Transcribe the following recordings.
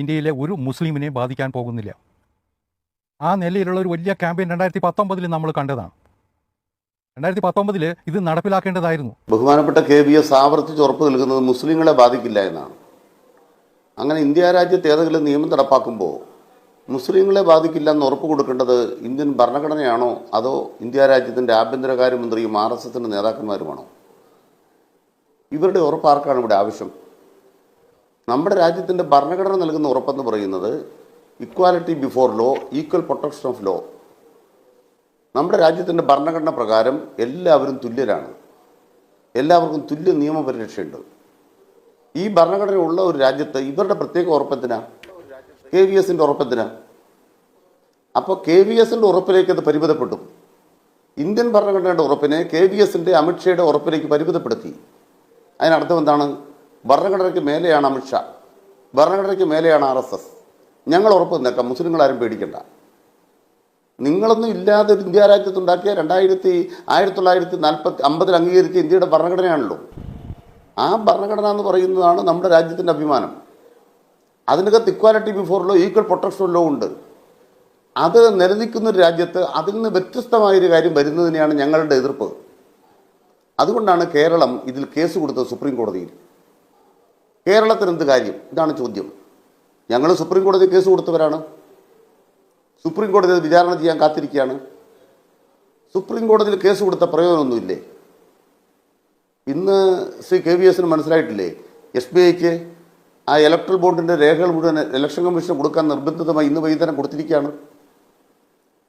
ഇന്ത്യയിലെ ഒരു മുസ്ലിമിനെയും ബാധിക്കാൻ പോകുന്നില്ല. ആ നിലയിലുള്ള ഒരു വലിയ ക്യാമ്പയിൻ രണ്ടായിരത്തി പത്തൊമ്പതിൽ നമ്മൾ കണ്ടതാണ്. രണ്ടായിരത്തി പത്തൊമ്പതിൽ ഇത് നടപ്പിലാക്കേണ്ടതായിരുന്നു. ബഹുമാനപ്പെട്ട കെ വി എസ് ആവർത്തിച്ച് ഉറപ്പ് നൽകുന്നത് മുസ്ലിങ്ങളെ ബാധിക്കില്ല എന്നാണ്. അങ്ങനെ ഇന്ത്യ രാജ്യത്ത് ഏതെങ്കിലും നിയമം നടപ്പാക്കുമ്പോൾ മുസ്ലിങ്ങളെ ബാധിക്കില്ല എന്ന് ഉറപ്പ് കൊടുക്കേണ്ടത് ഇന്ത്യൻ ഭരണഘടനയാണോ? അതോ ഇന്ത്യ രാജ്യത്തിന്റെ ആഭ്യന്തരകാര്യമന്ത്രിയും ആർ എസ് എസിന്റെ നേതാക്കന്മാരുമാണോ? ഇവരുടെ ഉറപ്പ് ആർക്കാണ് ഇവിടെ ആവശ്യം? നമ്മുടെ രാജ്യത്തിന്റെ ഭരണഘടന നൽകുന്ന ഉറപ്പെന്ന് പറയുന്നത് equality before law equal protection of law നമ്മുടെ രാജ്യത്തിന്റെ ഭരണഘടന പ്രകാരം എല്ലാവരും തുല്യരാണ്. എല്ലാവർക്കും തുല്യ നിയമപരിരക്ഷയുണ്ട്. ഈ ഭരണഘടന ഉള്ള ഒരു രാജ്യത്ത് ഇവരുടെ പ്രത്യേക ഉറപ്പത്തിനാ കെ വി എസിന്റെ ഉറപ്പത്തിനാ അപ്പോൾ കെ വി എസിന്റെ ഉറപ്പിലേക്ക് അത് പരിമിതപ്പെട്ടു. ഇന്ത്യൻ ഭരണഘടനയുടെ ഉറപ്പിനെ കെ വി എസിന്റെ അമിത്ഷയുടെ ഉറപ്പിലേക്ക് പരിമിതപ്പെടുത്തി. അതിനർത്ഥം എന്താണ്? ഭരണഘടനയ്ക്ക് മേലെയാണ് അമിത്ഷാ ഭരണഘടനയ്ക്ക് മേലെയാണ് ആർ എസ് എസ്. ഞങ്ങൾ ഉറപ്പ് നിൽക്കാം മുസ്ലിങ്ങളാരും പേടിക്കണ്ട. നിങ്ങളൊന്നും ഇല്ലാതെ ഒരു ഇന്ത്യ രാജ്യത്തുണ്ടാക്കിയ രണ്ടായിരത്തി ആയിരത്തി തൊള്ളായിരത്തി നാൽപ്പത്തി അമ്പതിൽ അംഗീകരിച്ച ഇന്ത്യയുടെ ഭരണഘടനയാണല്ലോ. ആ ഭരണഘടന എന്ന് പറയുന്നതാണ് നമ്മുടെ രാജ്യത്തിന്റെ അഭിമാനം. അതിനകത്ത് equality before law equal protection law ഉണ്ട്. അത് നിലനിൽക്കുന്ന ഒരു രാജ്യത്ത് അതിൽ നിന്ന് വ്യത്യസ്തമായൊരു കാര്യം വരുന്നതിനെയാണ് ഞങ്ങളുടെ എതിർപ്പ്. അതുകൊണ്ടാണ് കേരളം ഇതിൽ കേസ് കൊടുത്തത് സുപ്രീം കോടതിയിൽ. കേരളത്തിന് എന്ത് കാര്യം? ഇതാണ് ചോദ്യം. ഞങ്ങൾ സുപ്രീം കോടതി കേസ് കൊടുത്തവരാണ്. സുപ്രീം കോടതി അത് വിചാരണ ചെയ്യാൻ കാത്തിരിക്കുകയാണ്. സുപ്രീം കോടതിയിൽ കേസ് കൊടുത്ത പ്രയോജനമൊന്നുമില്ലേ? ഇന്ന് ശ്രീ കെ വി എസിന് മനസ്സിലായിട്ടില്ലേ? എസ് ബി ഐക്ക് ആ ഇലക്ട്രൽ ബോണ്ടിന്റെ രേഖകൾ മുഴുവൻ ഇലക്ഷൻ കമ്മീഷന് കൊടുക്കാൻ നിർബന്ധിതമായി ഇന്ന് വൈകുന്നേരം കൊടുത്തിരിക്കുകയാണ്.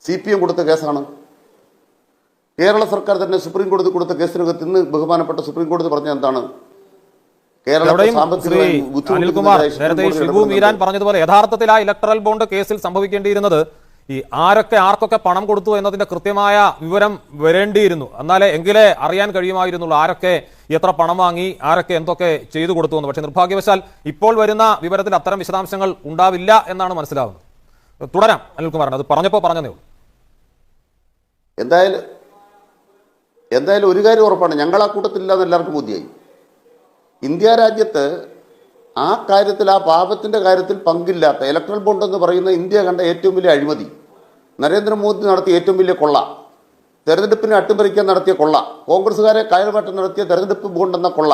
സി പി എം കൊടുത്ത കേസാണ്. കേരള സർക്കാർ തന്നെ സുപ്രീം കോടതി കൊടുത്ത കേസിനകത്ത് ഇന്ന് ബഹുമാനപ്പെട്ട സുപ്രീം കോടതി പറഞ്ഞ എന്താണ്? അനിൽകുമാർ നേരത്തെ ഷിബു മീരാൻ പറഞ്ഞതുപോലെ യഥാർത്ഥത്തിൽ ആ ഇലക്ട്രൽ ബോണ്ട് കേസിൽ സംഭവിക്കേണ്ടിയിരുന്നത് ഈ ആരൊക്കെ ആർക്കൊക്കെ പണം കൊടുത്തു എന്നതിന്റെ കൃത്യമായ വിവരം വരേണ്ടിയിരുന്നു. എന്നാലേ എങ്കിലേ അറിയാൻ കഴിയുമായിരുന്നുള്ളൂ ആരൊക്കെ എത്ര പണം വാങ്ങി ആരൊക്കെ എന്തൊക്കെ ചെയ്തു കൊടുത്തു എന്ന്. പക്ഷേ നിർഭാഗ്യവശാൽ ഇപ്പോൾ വരുന്ന വിവരത്തിൽ അത്തരം വിശദാംശങ്ങൾ ഉണ്ടാവില്ല എന്നാണ് മനസ്സിലാവുന്നത്. തുടരാം അനിൽകുമാർ. അത് പറഞ്ഞപ്പോ പറഞ്ഞതേ ഉള്ളൂ. എന്തായാലും എന്തായാലും ഒരു കാര്യം ഉറപ്പാണ്. ഞങ്ങൾ ആ കൂട്ടത്തിലില്ലാന്ന് എല്ലാവർക്കും ബോധ്യമായി ഇന്ത്യ രാജ്യത്ത് ആ കാര്യത്തിൽ ആ പാപത്തിന്റെ കാര്യത്തിൽ പങ്കില്ലാത്ത ഇലക്ട്രൽ ബോണ്ട് എന്ന് പറയുന്ന ഇന്ത്യ കണ്ട ഏറ്റവും വലിയ അഴിമതി. നരേന്ദ്രമോദി നടത്തിയ ഏറ്റവും വലിയ കൊള്ള. തെരഞ്ഞെടുപ്പിനെ അട്ടിമറിക്കാൻ നടത്തിയ കൊള്ള. കോൺഗ്രസ്സുകാരെ കയറുമാറ്റം നടത്തിയ തെരഞ്ഞെടുപ്പ് ബോണ്ട് എന്ന കൊള്ള.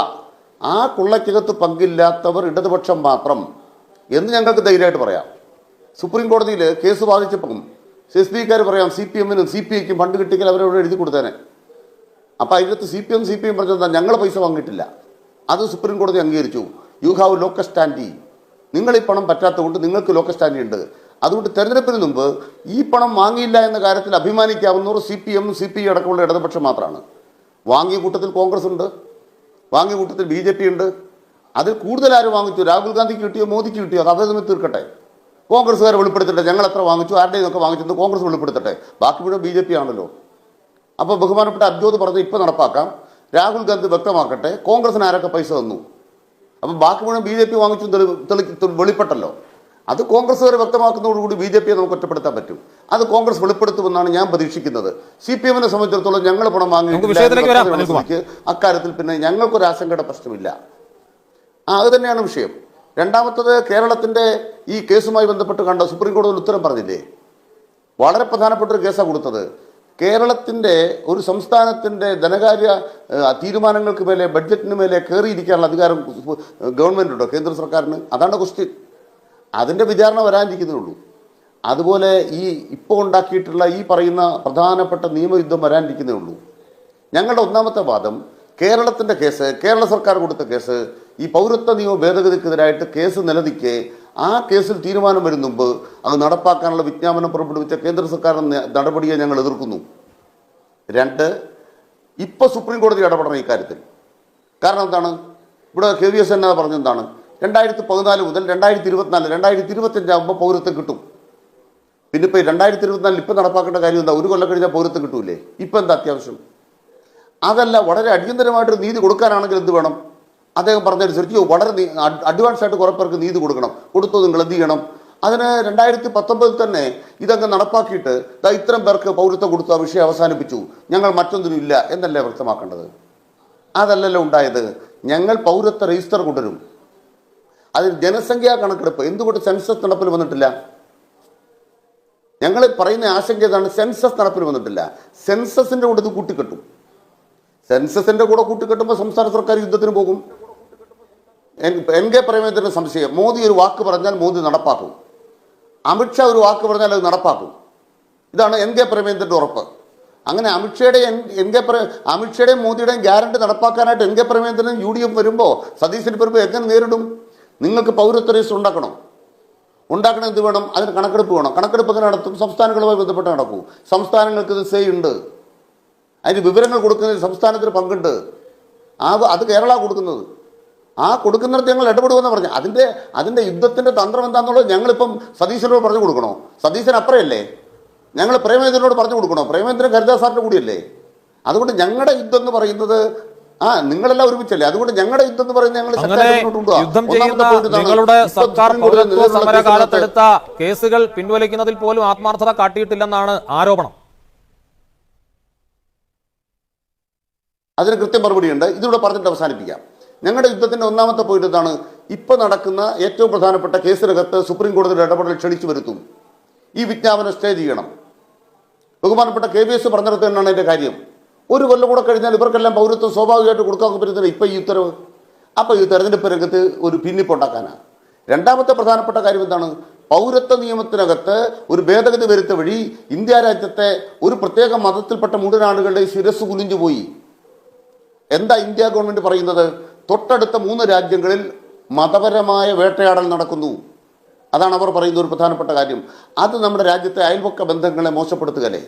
ആ കൊള്ളയ്ക്കകത്ത് പങ്കില്ലാത്തവർ ഇടതുപക്ഷം മാത്രം എന്ന് ഞങ്ങൾക്ക് ധൈര്യമായിട്ട് പറയാം. സുപ്രീം കോടതിയിൽ കേസ് ബാധിച്ചപ്പം എസ് പിക്കാർ പറയാം സി പി എമ്മിനും സി പി ഐക്കും ഫണ്ട് കിട്ടിയെങ്കിൽ അവരോട് എഴുതി കൊടുത്തേനെ. അപ്പോൾ അതിനകത്ത് C P M C P M പറഞ്ഞാൽ ഞങ്ങൾ പൈസ വാങ്ങിയിട്ടില്ല അത് സുപ്രീം കോടതി അംഗീകരിച്ചു. യു ഹാവ് ലോക്കൽ സ്റ്റാൻഡി നിങ്ങൾ ഈ പണം പറ്റാത്തതുകൊണ്ട് നിങ്ങൾക്ക് ലോക്കൽ സ്റ്റാൻഡി ഉണ്ട്. അതുകൊണ്ട് തെരഞ്ഞെടുപ്പിന് മുമ്പ് ഈ പണം വാങ്ങിയില്ല എന്ന കാര്യത്തിൽ അഭിമാനിക്കാവുന്നവർ C P M C P അടക്കമുള്ള ഇടതുപക്ഷം മാത്രമാണ്. വാങ്ങിയ കൂട്ടത്തിൽ കോൺഗ്രസ് ഉണ്ട്. വാങ്ങിയ കൂട്ടത്തിൽ ബി ജെ പി ഉണ്ട്. അതിൽ കൂടുതൽ ആര് വാങ്ങിച്ചു? രാഹുൽ ഗാന്ധിക്ക് കിട്ടിയോ മോദിക്ക് കിട്ടിയോ? അത് അതേ തീർക്കട്ടെ. കോൺഗ്രസ്സുകാരെ വെളിപ്പെടുത്തട്ടെ ഞങ്ങൾ എത്ര വാങ്ങിച്ചു ആരുടെ നിന്നൊക്കെ വാങ്ങിച്ചെന്ന് കോൺഗ്രസ് വെളിപ്പെടുത്തട്ടെ. ബാക്കി മുഴുവൻ ബി ജെ പി ആണല്ലോ. അപ്പോൾ ബഹുമാനപ്പെട്ട അബ്ജോദ് പറഞ്ഞ് ഇപ്പോൾ നടപ്പാക്കാം. രാഹുൽ ഗാന്ധി വ്യക്തമാക്കട്ടെ കോൺഗ്രസിന് ആരൊക്കെ പൈസ തന്നു? അപ്പം ബാക്കി മുഴുവൻ ബി ജെ പി വാങ്ങിച്ചു തെളി തെളി വെളിപ്പെട്ടല്ലോ. അത് കോൺഗ്രസ് വരെ വ്യക്തമാക്കുന്നതോടുകൂടി ബി ജെ പിയെ നമുക്ക് ഒറ്റപ്പെടുത്താൻ പറ്റും. അത് കോൺഗ്രസ് വെളിപ്പെടുത്തുമെന്നാണ് ഞാൻ പ്രതീക്ഷിക്കുന്നത്. സി പി എമ്മിനെ സംബന്ധിച്ചിടത്തോളം ഞങ്ങൾ പണം വാങ്ങി അക്കാര്യത്തിൽ പിന്നെ ഞങ്ങൾക്കൊരു ആശങ്കയുടെ പ്രശ്നമില്ല. ആ അത് തന്നെയാണ് വിഷയം. രണ്ടാമത്തത് കേരളത്തിന്റെ ഈ കേസുമായി ബന്ധപ്പെട്ട് കണ്ട സുപ്രീം കോടതി ഉത്തരം പറഞ്ഞില്ലേ? വളരെ പ്രധാനപ്പെട്ട ഒരു കേസാണ് കൊടുത്തത്. കേരളത്തിന്റെ ഒരു സംസ്ഥാനത്തിന്റെ ധനകാര്യ തീരുമാനങ്ങൾക്ക് മേലെ ബഡ്ജറ്റിന് മേലെ കയറിയിരിക്കാനുള്ള അധികാരം ഗവൺമെന്റുണ്ടോ? കേന്ദ്ര സർക്കാരിന്? അതാണ് ക്വസ്റ്റ്യൻ അതിന്റെ വിചാരണ വരാനിരിക്കുന്നേ ഉള്ളൂ അതുപോലെ ഈ ഇപ്പോൾ ഉണ്ടാക്കിയിട്ടുള്ള ഈ പറയുന്ന പ്രധാനപ്പെട്ട നിയമയുദ്ധം വരാനിരിക്കുന്നേ ഉള്ളൂ ഞങ്ങളുടെ ഒന്നാമത്തെ വാദം കേരളത്തിന്റെ കേസ് കേരള സർക്കാർ കൊടുത്ത കേസ് ഈ പൗരത്വ നിയമ ഭേദഗതിക്കെതിരായിട്ട് കേസ് നിലനിൽക്കെ ആ കേസിൽ തീരുമാനം വരും മുമ്പ് അത് നടപ്പാക്കാനുള്ള വിജ്ഞാപനം പുറപ്പെടുവിച്ച കേന്ദ്ര സർക്കാരിന്റെ നടപടിയെ ഞങ്ങൾ എതിർക്കുന്നു. രണ്ട് ഇപ്പോൾ സുപ്രീം കോടതി ഇടപെടണം ഇക്കാര്യത്തിൽ കാരണം എന്താണ്? ഇവിടെ കെ വി എസ് എന്നത് പറഞ്ഞെന്താണ് രണ്ടായിരത്തി പതിനാല് മുതൽ രണ്ടായിരത്തി ഇരുപത്തിനാല് രണ്ടായിരത്തി ഇരുപത്തഞ്ചാകുമ്പോൾ പൗരത്വം കിട്ടും. പിന്നെ ഇപ്പോൾ രണ്ടായിരത്തി ഇരുപത്തിനാലിൽ ഇപ്പം നടപ്പാക്കേണ്ട കാര്യം എന്താ? ഒരു കൊല്ലം കഴിഞ്ഞാൽ പൗരത്വം കിട്ടൂലേ? ഇപ്പം എന്താ അത്യാവശ്യം? അതല്ല വളരെ അടിയന്തരമായിട്ടൊരു നീതി കൊടുക്കാനാണെങ്കിൽ എന്ത് വേണം? അദ്ദേഹം പറഞ്ഞതനുസരിച്ച് "യ്യോ, വളരെ അഡ്വാൻസ് ആയിട്ട് കുറെ പേർക്ക് നീതി കൊടുക്കണം. കൊടുത്തു നിങ്ങൾ എന്ത് ചെയ്യണം? അതിന് രണ്ടായിരത്തി പത്തൊമ്പതിൽ തന്നെ ഇതങ്ങ് നടപ്പാക്കിയിട്ട് ദാ ഇത്രയും പേർക്ക് പൗരത്വം കൊടുത്തു വിഷയം അവസാനിപ്പിച്ചു. ഞങ്ങൾ മറ്റൊന്നിനും ഇല്ല എന്നല്ലേ വ്യക്തമാക്കേണ്ടത്? അതല്ലല്ലോ ഉണ്ടായത്. ഞങ്ങൾ പൗരത്വ രജിസ്റ്റർ കൊണ്ടുവരും. അതിൽ ജനസംഖ്യാ കണക്കെടുപ്പ്. എന്തുകൊണ്ട് സെൻസസ് നടപ്പിൽ വന്നിട്ടില്ല? ഞങ്ങൾ പറയുന്ന ആശങ്ക ഇതാണ് സെൻസസ് നടപ്പിൽ വന്നിട്ടില്ല. സെൻസസിന്റെ കൂടെ ഇത് കൂട്ടിക്കെട്ടും. സെൻസസിന്റെ കൂടെ കൂട്ടിക്കെട്ടുമ്പോൾ സംസ്ഥാന സർക്കാർ യുദ്ധത്തിന് പോകും. എൻ കെ പ്രേമേന്ദ്രന് സംശയം. മോദി ഒരു വാക്ക് പറഞ്ഞാൽ മോദി നടപ്പാക്കും. അമിത്ഷാ ഒരു വാക്ക് പറഞ്ഞാൽ അത് നടപ്പാക്കും. ഇതാണ് എൻ കെ പ്രേമേന്ദ്രന്റെ ഉറപ്പ്. അങ്ങനെ അമിത്ഷയുടെ എൻ എൻ കെ അമിത്ഷയുടെയും മോദിയുടെയും ഗ്യാരണ്ടി നടപ്പാക്കാനായിട്ട് എൻ കെ പ്രേമേന്ദ്രനും യു ഡി എഫ് വരുമ്പോൾ സതീശൻ വരുമ്പോൾ എങ്ങനെ നേരിടും? നിങ്ങൾക്ക് പൗരത്വ രജിസ്റ്റർ ഉണ്ടാക്കണം? ഉണ്ടാക്കണം എന്ത് വേണം? അതിന് കണക്കെടുപ്പ് വേണം. കണക്കെടുപ്പ് എങ്ങനെ നടത്തും? സംസ്ഥാനങ്ങളുമായി ബന്ധപ്പെട്ട് നടക്കൂ. സംസ്ഥാനങ്ങൾക്ക് ഇത് സേ ഉണ്ട്. അതിന് വിവരങ്ങൾ കൊടുക്കുന്നതിൽ സംസ്ഥാനത്തിന് പങ്കുണ്ട്. ആ അത് കേരള കൊടുക്കുന്നത്. ആ കൊടുക്കുന്നിടത്ത് ഞങ്ങൾ ഇടപെടുമെന്ന് പറഞ്ഞു. അതിന്റെ അതിന്റെ യുദ്ധത്തിന്റെ തന്ത്രം എന്താണെന്നുള്ളത് ഞങ്ങളിപ്പം സതീശനോട് പറഞ്ഞു കൊടുക്കണോ? സതീശൻ അപ്പുറയല്ലേ? ഞങ്ങൾ പ്രേമേന്ദ്രനോട് പറഞ്ഞു കൊടുക്കണോ? പ്രേമേന്ദ്രൻ ഹരിദാസ് സാറിന്റെ കൂടിയല്ലേ? അതുകൊണ്ട് ഞങ്ങളുടെ യുദ്ധം എന്ന് പറയുന്നത് ആ നിങ്ങളെല്ലാം ഒരുമിച്ചല്ലേ? അതുകൊണ്ട് ഞങ്ങളുടെ യുദ്ധം എന്ന് പറയുന്നത് ഞങ്ങൾ യുദ്ധം ചെയ്യുന്ന point ഇതാണ്. നിങ്ങളുടെ ഇപ്പൊ സർക്കാർ പൗരത്വ സമര കാലത്തെടുത്ത കേസുകൾ പിൻവലിക്കുന്നതിൽ പോലും ആത്മാർത്ഥത കാട്ടിയിട്ടില്ലെന്നാണ് ആരോപണം. അതിന് കൃത്യം മറുപടിയുണ്ട്. ഇതിലൂടെ പറഞ്ഞിട്ട് അവസാനിപ്പിക്കാം. ഞങ്ങളുടെ യുദ്ധത്തിന്റെ ഒന്നാമത്തെ പോയിന്റ് എന്താണ്? ഇപ്പൊ നടക്കുന്ന ഏറ്റവും പ്രധാനപ്പെട്ട കേസിനകത്ത് സുപ്രീം കോടതിയുടെ ഇടപെടൽ ക്ഷണിച്ചു വരുത്തും. ഈ വിജ്ഞാപനം സ്റ്റേ ചെയ്യണം. ബഹുമാനപ്പെട്ട കെ ബി എസ് പറഞ്ഞിടത്ത് തന്നെയാണ് എന്റെ കാര്യം. ഒരു കൊല്ലം കൂടെ കഴിഞ്ഞാൽ ഇവർക്കെല്ലാം പൗരത്വം സ്വാഭാവികമായിട്ട് കൊടുക്കാൻ പറ്റുന്നില്ല. ഇപ്പൊ ഈ ഉത്തരവ്. അപ്പൊ ഈ തെരഞ്ഞെടുപ്പ് രംഗത്ത് ഒരു ഭിന്നിപ്പുണ്ടാക്കാനാണ് രണ്ടാമത്തെ പ്രധാനപ്പെട്ട കാര്യം എന്താണ്? പൗരത്വ നിയമത്തിനകത്ത് ഒരു ഭേദഗതി വരുത്ത വഴി ഇന്ത്യ രാജ്യത്തെ ഒരു പ്രത്യേക മതത്തിൽപ്പെട്ട മുഴുവനാടുകളുടെ ശിരസ് കുലിഞ്ഞു പോയി എന്താ ഇന്ത്യ ഗവൺമെന്റ് പറയുന്നത്? തൊട്ടടുത്ത മൂന്ന് രാജ്യങ്ങളിൽ മതപരമായ വേട്ടയാടൽ നടക്കുന്നു. അതാണ് അവർ പറയുന്ന ഒരു പ്രധാനപ്പെട്ട കാര്യം. അത് നമ്മുടെ രാജ്യത്തെ അയൽപക്ക ബന്ധങ്ങളെ മോശപ്പെടുത്തുകയല്ലേ?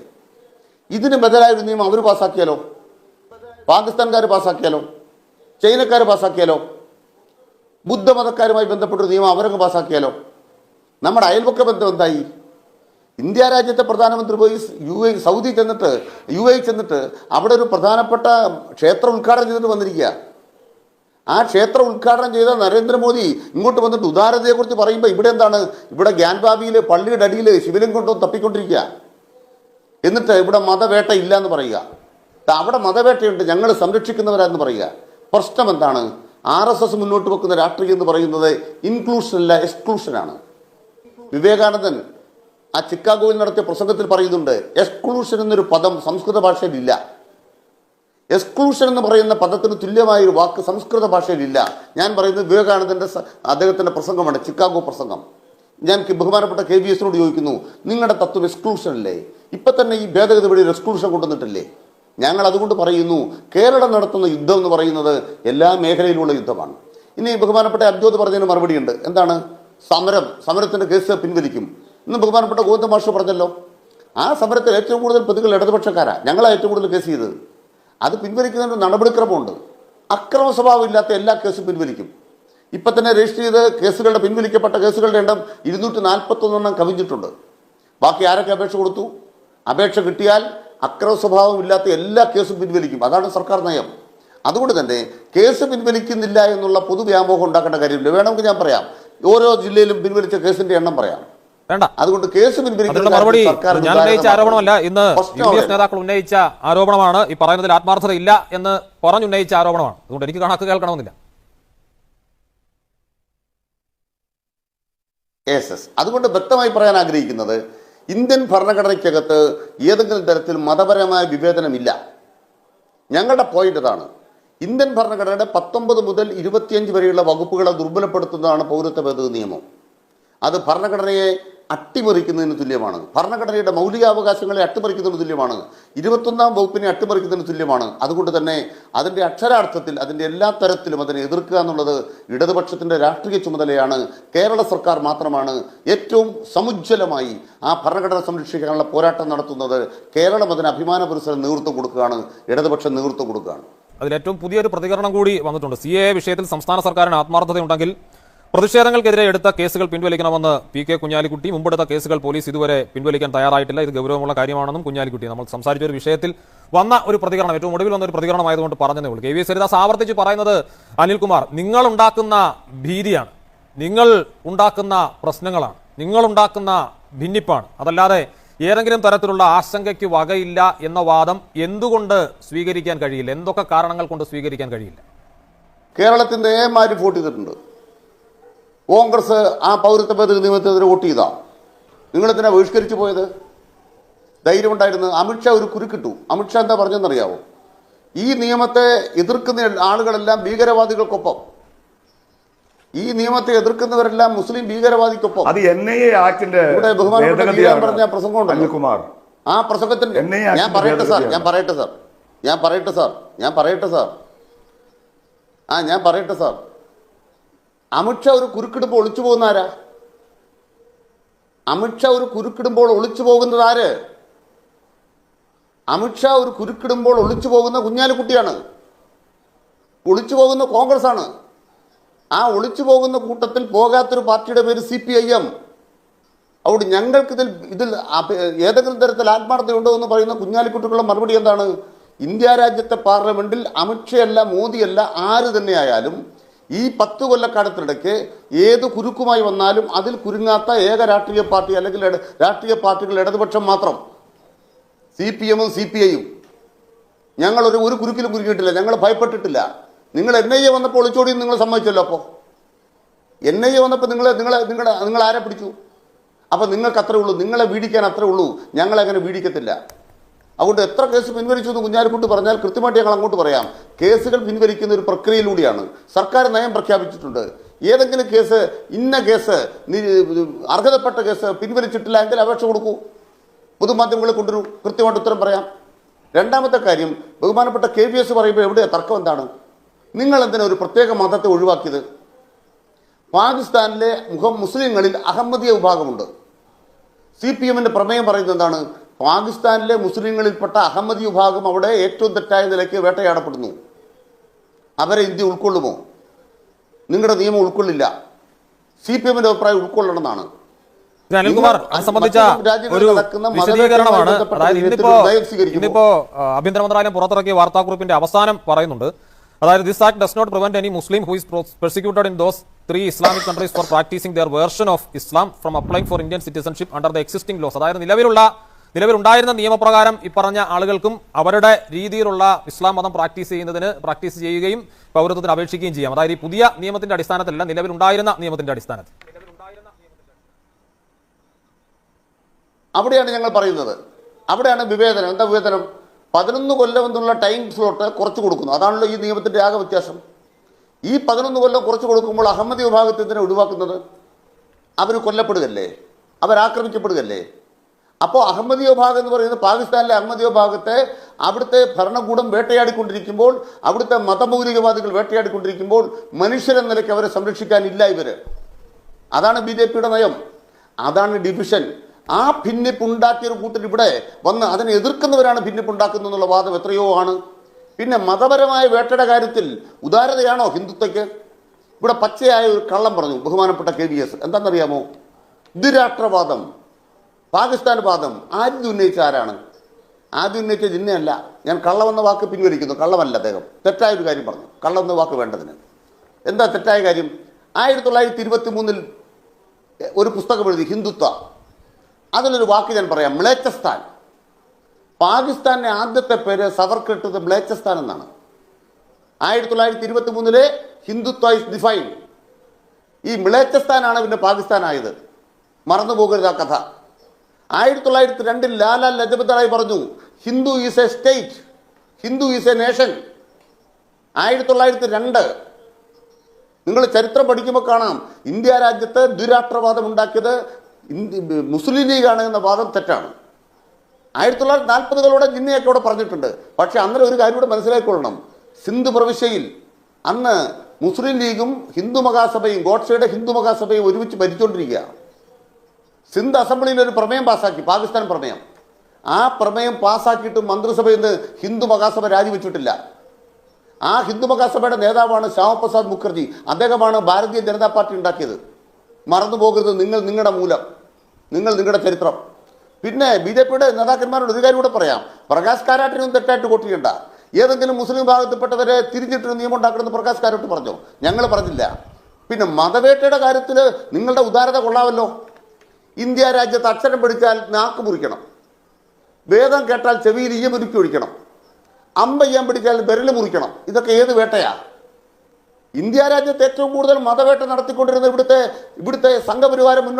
ഇതിന് ബദലായ ഒരു നിയമം അവർ പാസ്സാക്കിയാലോ പാകിസ്ഥാൻകാർ പാസ്സാക്കിയാലോ ചൈനക്കാർ പാസ്സാക്കിയാലോ ബുദ്ധമതക്കാരുമായി ബന്ധപ്പെട്ടൊരു നിയമം അവരങ്ങ് പാസ്സാക്കിയാലോ നമ്മുടെ അയൽപക്ക ബന്ധം എന്തായി? ഇന്ത്യ രാജ്യത്തെ പ്രധാനമന്ത്രി പോയി യു എ സൗദി ചെന്നിട്ട് യു എ ചെന്നിട്ട് അവിടെ ഒരു പ്രധാനപ്പെട്ട ക്ഷേത്രം ഉദ്ഘാടനം ചെയ്തിട്ട് വന്നിരിക്കുക. ആ ക്ഷേത്രം ഉദ്ഘാടനം ചെയ്ത നരേന്ദ്രമോദി ഇങ്ങോട്ട് വന്നിട്ട് ഉദാരതയെക്കുറിച്ച് പറയുമ്പോൾ ഇവിടെ എന്താണ്? ഇവിടെ ഗ്യാൻബാബിയിൽ പള്ളിയുടെ അടിയിൽ ശിവലിംഗം കൊണ്ടു തപ്പിക്കൊണ്ടിരിക്കുക. എന്നിട്ട് ഇവിടെ മതവേട്ട ഇല്ല എന്ന് പറയുക അവിടെ മതവേട്ടയുണ്ട് ഞങ്ങൾ സംരക്ഷിക്കുന്നവരാന്ന് പറയുക. പ്രശ്നം എന്താണ്? ആർ എസ് എസ് മുന്നോട്ട് വെക്കുന്ന രാഷ്ട്രീയം എന്ന് പറയുന്നത് ഇൻക്ലൂഷൻ അല്ല എക്സ്ക്ലൂഷനാണ് വിവേകാനന്ദൻ ആ ചിക്കാഗോയിൽ നടത്തിയ പ്രസംഗത്തിൽ പറയുന്നുണ്ട് എക്സ്ക്ലൂഷൻ എന്നൊരു പദം സംസ്കൃത ഭാഷയിലില്ല. എക്സ്ക്ലൂഷൻ എന്ന് പറയുന്ന പദത്തിന് തുല്യമായ ഒരു വാക്ക് സംസ്കൃത ഭാഷയിലില്ല. ഞാൻ പറയുന്നത് വിവേകാനന്ദന്റെ അദ്ദേഹത്തിന്റെ പ്രസംഗമാണ് ചിക്കാഗോ പ്രസംഗം. ഞാൻ ബഹുമാനപ്പെട്ട കെ വി എസിനോട് ചോദിക്കുന്നു നിങ്ങളുടെ തത്വം എക്സ്ക്ലൂഷൻ അല്ലേ? ഇപ്പൊ തന്നെ ഈ ഭേദഗതി വഴി എക്സ്ക്ലൂഷൻ കൊണ്ടുവന്നിട്ടില്ലേ? ഞങ്ങൾ അതുകൊണ്ട് പറയുന്നു കേരളം നടത്തുന്ന യുദ്ധം എന്ന് പറയുന്നത് എല്ലാ മേഖലയിലുള്ള യുദ്ധമാണ്. ഇനി ബഹുമാനപ്പെട്ട അബ്ജോത് പറഞ്ഞതിന് മറുപടിയുണ്ട്. എന്താണ്? സമരം സമരത്തിന്റെ കേസ് പിൻവലിക്കും. ഇന്ന് ബഹുമാനപ്പെട്ട ഗോവിന്ദ മാഷ് പറഞ്ഞല്ലോ ആ സമരത്തിൽ ഏറ്റവും കൂടുതൽ പ്രതികൾ ഇടതുപക്ഷക്കാരാണ് ഞങ്ങളെ ഏറ്റവും കൂടുതൽ കേസ് ചെയ്തത്. അത് പിൻവലിക്കുന്നതിന് നടപടിക്രമമുണ്ട്. അക്രമ സ്വഭാവം ഇല്ലാത്ത എല്ലാ കേസും പിൻവലിക്കും. ഇപ്പം തന്നെ രജിസ്റ്റർ ചെയ്ത കേസുകളുടെ പിൻവലിക്കപ്പെട്ട കേസുകളുടെ എണ്ണം ഇരുന്നൂറ്റി നാൽപ്പത്തൊന്നെണ്ണം കവിഞ്ഞിട്ടുണ്ട്. ബാക്കി ആരൊക്കെ അപേക്ഷ കൊടുത്തു? അപേക്ഷ കിട്ടിയാൽ അക്രമ സ്വഭാവം ഇല്ലാത്ത എല്ലാ കേസും പിൻവലിക്കും. അതാണ് സർക്കാർ നയം. അതുകൊണ്ട് തന്നെ കേസ് പിൻവലിക്കുന്നില്ല എന്നുള്ള പൊതുവ്യാമോഹം ഉണ്ടാക്കേണ്ട കാര്യമില്ല. വേണമെങ്കിൽ ഞാൻ പറയാം. ഓരോ ജില്ലയിലും പിൻവലിച്ച കേസിന്റെ എണ്ണം പറയാം. വേണ്ട. അതുകൊണ്ട് കേസ് മറുപടി ഞാൻ ഉന്നയിച്ച ആരോപണമല്ല. ഇന്ന് പ്രശ്നം യു ഡി എഫ് നേതാക്കൾ ഉന്നയിച്ച ആരോപണമാണ്. ഈ പറയുന്നതിൽ ആത്മാർത്ഥത ഇല്ല എന്ന് പറഞ്ഞുന്നയിച്ച ആരോപണമാണ്. അതുകൊണ്ട് എനിക്ക് കണക്ക് കേൾക്കണമെന്നില്ല. എസ് എസ് അതുകൊണ്ട് വ്യക്തമായി പറയാൻ ആഗ്രഹിക്കുന്നത് ഇന്ത്യൻ ഭരണഘടനയ്ക്കകത്ത് ഏതെങ്കിലും തരത്തിൽ മതപരമായ വിവേചനമില്ല. ഞങ്ങളുടെ പോയിന്റ് അതാണ് ഇന്ത്യൻ ഭരണഘടനയുടെ പത്തൊമ്പത് മുതൽ ഇരുപത്തിയഞ്ച് വരെയുള്ള വകുപ്പുകളെ ദുർബലപ്പെടുത്തുന്നതാണ് പൗരത്വ ഭേദഗതി നിയമം. അത് ഭരണഘടനയെ അട്ടിമറിക്കുന്നതിന് തുല്യമാണ്. ഭരണഘടനയുടെ മൗലികാവകാശങ്ങളെ അട്ടിമറിക്കുന്നതിന് തുല്യമാണ്. ഇരുപത്തൊന്നാം വകുപ്പിനെ അട്ടിമറിക്കുന്നതിന് തുല്യമാണ്. അതുകൊണ്ട് തന്നെ അതിന്റെ അക്ഷരാർത്ഥത്തിൽ അതിന്റെ എല്ലാ തരത്തിലും അതിനെ എതിർക്കുക എന്നുള്ളത് ഇടതുപക്ഷത്തിന്റെ രാഷ്ട്രീയ ചുമതലയാണ്. കേരള സർക്കാർ മാത്രമാണ് ഏറ്റവും സമുജ്ജലമായി ആ ഭരണഘടന സംരക്ഷിക്കാനുള്ള പോരാട്ടം നടത്തുന്നത്. കേരളം അതിന് അഭിമാന പുരസ്സരം നേതൃത്വം കൊടുക്കുകയാണ്. ഇടതുപക്ഷം നേതൃത്വം കൊടുക്കുകയാണ്. അതിൽ ഏറ്റവും പുതിയൊരു പ്രതികരണം കൂടി വന്നിട്ടുണ്ട്. സി എ വിഷയത്തിൽ സംസ്ഥാന സർക്കാരിന് ആത്മാർത്ഥതയുണ്ടെങ്കിൽ പ്രതിഷേധങ്ങൾക്കെതിരെ എടുത്ത കേസുകൾ പിൻവലിക്കണമെന്ന് പി കെ കുഞ്ഞാലിക്കുട്ടി മുമ്പെടുത്ത കേസുകൾ പോലീസ് ഇതുവരെ പിൻവലിക്കാൻ തയ്യാറായിട്ടില്ല. ഇത് ഗൗരവമുള്ള കാര്യമാണെന്നും കുഞ്ഞാലിക്കുട്ടി. നമ്മൾ സംസാരിച്ച ഒരു വിഷയത്തിൽ വന്ന ഒരു പ്രതികരണം ഏറ്റവും ഒടുവിൽ വന്ന ഒരു പ്രതികരണമായതുകൊണ്ട് പറഞ്ഞതേ ഉള്ളൂ. കെ വി സരിദാസ് ആവർത്തിച്ച് പറയുന്നത് അനിൽകുമാർ നിങ്ങൾ ഉണ്ടാക്കുന്ന ഭീതിയാണ്. നിങ്ങൾ ഉണ്ടാക്കുന്ന പ്രശ്നങ്ങളാണ്. നിങ്ങൾ ഉണ്ടാക്കുന്ന ഭിന്നിപ്പാണ്. അതല്ലാതെ ഏതെങ്കിലും തരത്തിലുള്ള ആശങ്കയ്ക്ക് വകയില്ല എന്ന വാദം എന്തുകൊണ്ട് സ്വീകരിക്കാൻ കഴിയില്ല? എന്തൊക്കെ കാരണങ്ങൾ കൊണ്ട് സ്വീകരിക്കാൻ കഴിയില്ല? കേരളത്തിന്റെ ഏമാര് വോട്ട് ചെയ്തിട്ടുണ്ട്. കോൺഗ്രസ് ആ പൗരത്വ ഭേദഗതി നിയമത്തിനെതിരെ വോട്ട് ചെയ്താ? നിങ്ങൾ എന്തിനാ ബഹിഷ്കരിച്ചു പോയത്? ധൈര്യമുണ്ടായിരുന്നു. അമിത്ഷാ ഒരു കുരുക്കിട്ടു. അമിത്ഷാ എന്താ പറഞ്ഞെന്നറിയാവോ ഈ നിയമത്തെ എതിർക്കുന്ന ആളുകളെല്ലാം ഭീകരവാദികൾക്കൊപ്പം. ഈ നിയമത്തെ എതിർക്കുന്നവരെല്ലാം മുസ്ലിം ഭീകരവാദിക്കൊപ്പം. അത് എൻ ഐ എ ആക്ടിന്റെ ഇവിടെ ബഹുമാനപ്പെട്ട പ്രസംഗം ഉണ്ടല്ലോ. ആ പ്രസംഗത്തിൽ ഞാൻ പറയട്ടെ സാർ ഞാൻ. പറയട്ടെ സാർ. ഞാൻ പറയട്ടെ സാർ. ഞാൻ പറയട്ടെ സാർ. ആ ഞാൻ പറയട്ടെ സാർ. അമിത്ഷാ ഒരു കുരുക്കിടുമ്പോൾ ഒളിച്ചു പോകുന്ന ആരാ അമിത്ഷാ ഒരു കുരുക്കിടുമ്പോൾ ഒളിച്ചു പോകുന്നത് ആര്? അമിത്ഷാ ഒരു കുരുക്കിടുമ്പോൾ ഒളിച്ചു പോകുന്ന കുഞ്ഞാലിക്കുട്ടിയാണ്. ഒളിച്ചു പോകുന്ന കോൺഗ്രസ് ആണ് ആ ഒളിച്ചു പോകുന്ന കൂട്ടത്തിൽ പോകാത്തൊരു പാർട്ടിയുടെ പേര് സി പി ഐ എം. അതുകൊണ്ട് ഞങ്ങൾക്ക് ഇതിൽ ഇതിൽ ഏതെങ്കിലും തരത്തിൽ ആത്മാർത്ഥതയുണ്ടോ എന്ന് പറയുന്ന കുഞ്ഞാലിക്കുട്ടികളുടെ മറുപടി എന്താണ്? ഇന്ത്യ രാജ്യത്തെ പാർലമെന്റിൽ അമിത്ഷയല്ല മോദിയല്ല ആര് തന്നെയായാലും ഈ പത്ത് കൊല്ലക്കാലത്തിനിടയ്ക്ക് ഏത് കുരുക്കുമായി വന്നാലും അതിൽ കുരുങ്ങാത്ത ഏക രാഷ്ട്രീയ പാർട്ടി അല്ലെങ്കിൽ രാഷ്ട്രീയ പാർട്ടികൾ ഇടതുപക്ഷം മാത്രം. സി പി എമ്മും സി പി ഐയും. ഞങ്ങളൊരു ഒരു കുരുക്കിലും കുരുങ്ങിയിട്ടില്ല. ഞങ്ങൾ ഭയപ്പെട്ടിട്ടില്ല. നിങ്ങൾ എൻ ഐ എ വന്നപ്പോൾ ഒളിച്ചോടി നിങ്ങൾ സമ്മതിച്ചല്ലോ അപ്പോൾ. എൻ ഐ എ വന്നപ്പോൾ നിങ്ങൾ നിങ്ങൾ നിങ്ങളുടെ നിങ്ങൾ ആരെ പിടിച്ചു? അപ്പോൾ നിങ്ങൾക്ക് അത്രേ ഉള്ളൂ. നിങ്ങളെ വീടിക്കാൻ അത്രേ ഉള്ളൂ. ഞങ്ങളങ്ങനെ വീടിക്കത്തില്ല. അതുകൊണ്ട് എത്ര കേസ് പിൻവലിച്ചു എന്ന് കുഞ്ഞാലിക്കുട്ടി പറഞ്ഞാൽ കൃത്യമായിട്ട് ഞങ്ങൾ അങ്ങോട്ട് പറയാം. കേസുകൾ പിൻവലിക്കുന്ന ഒരു പ്രക്രിയയിലൂടെയാണ്. സർക്കാർ നയം പ്രഖ്യാപിച്ചിട്ടുണ്ട്. ഏതെങ്കിലും കേസ് ഇന്ന കേസ് അർഹതപ്പെട്ട കേസ് പിൻവലിച്ചിട്ടില്ല എങ്കിൽ അപേക്ഷ കൊടുക്കൂ. പൊതുമാധ്യമങ്ങളിൽ കൊണ്ടുവരൂ. കൃത്യമായിട്ട് ഉത്തരം പറയാം. രണ്ടാമത്തെ കാര്യം ബഹുമാനപ്പെട്ട കെ വി എസ് പറയുമ്പോൾ എവിടെയാണ് തർക്കം എന്താണ്? നിങ്ങൾ എന്തിനാ ഒരു പ്രത്യേക മതത്തെ ഒഴിവാക്കിയത്? പാകിസ്ഥാനിലെ മുഖം മുസ്ലിങ്ങളിൽ അഹമ്മദിയ വിഭാഗമുണ്ട്. സി പി എമ്മിന്റെ പ്രമേയം പറയുന്നത് എന്താണ്? പാകിസ്ഥാനിലെ മുസ്ലിങ്ങളിൽപ്പെട്ട അഹമ്മദ് വിഭാഗം അവിടെ ഏറ്റവും തെറ്റായ നിലയ്ക്ക് വേട്ടയാടപ്പെടുന്നു. അവരെ ഇന്ത്യ ഉൾക്കൊള്ളുമോ? നിങ്ങളുടെ നിയമം ഉൾക്കൊള്ളില്ല. സി പി എമ്മിന്റെ അഭിപ്രായം ഉൾക്കൊള്ളണമെന്നാണ്. ശ്രീ അനിൽകുമാർ അത് സംബന്ധിച്ച ഒരു നടക്കുന്ന മതപരമായ വിശദീകരണമാണ്. അതായത് ഇന്നിപ്പോ ഇന്നിപ്പോ ആഭ്യന്തര മന്ത്രാലയം പുറത്തിറക്കിയ വാർത്താക്കുറിപ്പിന്റെ അവസാനം പറയുന്നുണ്ട്. അതായത് this act does not prevent any Muslim who is prosecuted in those three Islamic countries for practising their version of Islam from applying for Indian citizenship under the existing laws അതായത് നിലവിലുള്ള നിലവിലുണ്ടായിരുന്ന നിയമപ്രകാരം ഇപ്പറഞ്ഞ ആളുകൾക്കും അവരുടെ രീതിയിലുള്ള ഇസ്ലാം മതം പ്രാക്ടീസ് ചെയ്യുന്നതിന് പ്രാക്ടീസ് ചെയ്യുകയും പൗരത്വത്തിന് അപേക്ഷിക്കുകയും ചെയ്യാം. അതായത് ഈ പുതിയ നിയമത്തിന്റെ അടിസ്ഥാനത്തിലല്ല നിലവിലുണ്ടായിരുന്ന നിയമത്തിന്റെ അടിസ്ഥാനത്തിൽ. അവിടെയാണ് ഞങ്ങൾ പറയുന്നത്. അവിടെയാണ് വിവേചനം. എന്താ വിവേചനം? പതിനൊന്ന് കൊല്ലം എന്നുള്ള ടൈം സ്ലോട്ട് കുറച്ചു കൊടുക്കുന്നു. അതാണല്ലോ ഈ നിയമത്തിന്റെ ആകെ വ്യത്യാസം. ഈ പതിനൊന്ന് കൊല്ലം കുറച്ചു കൊടുക്കുമ്പോൾ അഹമ്മദ് വിഭാഗത്തെ ഒഴിവാക്കുന്നത്? അവർ കൊല്ലപ്പെടുകയല്ലേ? അവരാക്രമിക്കപ്പെടുകയല്ലേ? അപ്പോൾ അഹമ്മദിയ ഭാഗം എന്ന് പറയുന്നത് പാകിസ്ഥാനിലെ അഹമ്മദിയ ഭാഗത്തെ അവിടുത്തെ ഭരണകൂടം വേട്ടയാടിക്കൊണ്ടിരിക്കുമ്പോൾ അവിടുത്തെ മതമൗലികവാദികൾ വേട്ടയാടിക്കൊണ്ടിരിക്കുമ്പോൾ മനുഷ്യരെന്ന നിലയ്ക്ക് അവരെ സംരക്ഷിക്കാനില്ല ഇവർ അതാണ് ബി ജെ പിയുടെ നയം. അതാണ് ഡിവിഷൻ. ആ ഭിന്നിപ്പുണ്ടാക്കിയ ഒരു കൂട്ടർ ഇവിടെ വന്ന് അതിനെ എതിർക്കുന്നവരാണ് ഭിന്നിപ്പുണ്ടാക്കുന്നത് എന്നുള്ള വാദം എത്രയോ ആണ്. പിന്നെ മതപരമായ വേട്ടയുടെ കാര്യത്തിൽ ഉദാരതയാണോ ഹിന്ദുത്വയ്ക്ക്? ഇവിടെ പച്ചയായ ഒരു കള്ളം പറഞ്ഞു ബഹുമാനപ്പെട്ട കെ വി എസ്. എന്താണെന്നറിയാമോ? ദ്വിരാഷ്ട്രവാദം. പാകിസ്ഥാൻ വാദം. ആദ്യം ഉന്നയിച്ച ആരാണ്? ആദ്യം ഉന്നയിച്ച ജിന്നയല്ല. ഞാൻ കള്ളമെന്ന വാക്ക് പിൻവലിക്കുന്നു. കള്ളമല്ല അദ്ദേഹം. തെറ്റായ ഒരു കാര്യം പറഞ്ഞു. കള്ളമെന്ന വാക്ക് വേണ്ടതിന്. എന്താ തെറ്റായ കാര്യം? ആയിരത്തി തൊള്ളായിരത്തി ഇരുപത്തി മൂന്നിൽ ഒരു പുസ്തകം എഴുതി ഹിന്ദുത്വ. അതിലൊരു വാക്ക് ഞാൻ പറയാം. മ്ലേച്ചസ്ഥാൻ പാകിസ്ഥാന്റെ ആദ്യത്തെ പേര് സവർക്കിട്ടത് മ്ലേച്ചസ്ഥാൻ എന്നാണ്. ആയിരത്തി തൊള്ളായിരത്തി ഇരുപത്തി മൂന്നിലെ ഹിന്ദുത്വ ഇസ് ഡിഫൈൻഡ് ഈ മ്ലേച്ചസ്ഥാനാണ് പിന്നെ പാകിസ്ഥാനായത്. മറന്നു പോകരുത് ആ കഥ. ആയിരത്തി തൊള്ളായിരത്തി രണ്ടിൽ ലാലാ ലജപത് റായ് പറഞ്ഞു Hindu is a state Hindu is a nation. ആയിരത്തി തൊള്ളായിരത്തി രണ്ട് നിങ്ങൾ ചരിത്രം പഠിക്കുമ്പോൾ കാണാം ഇന്ത്യ രാജ്യത്ത് ദുരാഷ്ട്രവാദം ഉണ്ടാക്കിയത് മുസ്ലിം ലീഗാണ് എന്ന വാദം തെറ്റാണ്. ആയിരത്തി തൊള്ളായിരത്തി നാൽപ്പതുകളോടെ ജിന്നയൊക്കെ അവിടെ പറഞ്ഞിട്ടുണ്ട്. പക്ഷേ അന്നേരം ഒരു കാര്യം കൂടെ മനസ്സിലാക്കിക്കൊള്ളണം. സിന്ധു പ്രവിശ്യയിൽ അന്ന് മുസ്ലിം ലീഗും ഹിന്ദു മഹാസഭയും ഗോഡ്സയുടെ ഹിന്ദു മഹാസഭയും ഒരുമിച്ച് ഭരിച്ചുകൊണ്ടിരിക്കുക സിന്ധ് അസംബ്ലിയിൽ ഒരു പ്രമേയം പാസ്സാക്കി പാകിസ്ഥാൻ പ്രമേയം. ആ പ്രമേയം പാസ്സാക്കിയിട്ട് മന്ത്രിസഭയിൽ നിന്ന് ഹിന്ദു മഹാസഭ രാജിവെച്ചിട്ടില്ല. ആ ഹിന്ദു മഹാസഭയുടെ നേതാവാണ് ശ്യാമപ്രസാദ് മുഖർജി. അദ്ദേഹമാണ് ഭാരതീയ ജനതാ പാർട്ടി ഉണ്ടാക്കിയത്. മറന്നു പോകരുത് നിങ്ങൾ നിങ്ങളുടെ മൂലം. നിങ്ങൾ നിങ്ങളുടെ ചരിത്രം. പിന്നെ ബി ജെ പിയുടെ നേതാക്കന്മാരോട് ഒരു കാര്യം കൂടെ പറയാം. പ്രകാശ് കാരാട്ടിനും തെറ്റായിട്ട് വോട്ട് ചെയ്യണ്ട. ഏതെങ്കിലും മുസ്ലിം വിഭാഗത്തിൽപ്പെട്ടവരെ തിരിഞ്ഞിട്ടൊരു നിയമം ഉണ്ടാക്കണമെന്ന് പ്രകാശ് കാരാട്ട് പറഞ്ഞു. ഞങ്ങൾ പറഞ്ഞില്ല. പിന്നെ മതവേട്ടയുടെ കാര്യത്തിൽ നിങ്ങളുടെ ഉദാരത കൊള്ളാമല്ലോ. ഇന്ത്യ രാജ്യത്ത് അക്ഷരം പഠിച്ചാൽ നാക്ക് മുറിക്കണം. വേദം കേട്ടാൽ ചെവിയിൽ ഈയമുരുക്കി ഒഴിക്കണം. അമ്പ ചെയ്യാൻ പിടിച്ചാൽ വിരൽ മുറിക്കണം. ഇതൊക്കെ ഏത് വേട്ടയാ? ഇന്ത്യ രാജ്യത്ത് ഏറ്റവും കൂടുതൽ മതവേട്ട നടത്തിക്കൊണ്ടിരുന്ന ഇവിടുത്തെ ഇവിടുത്തെ സംഘപരിവാരം മുന്നോട്ട്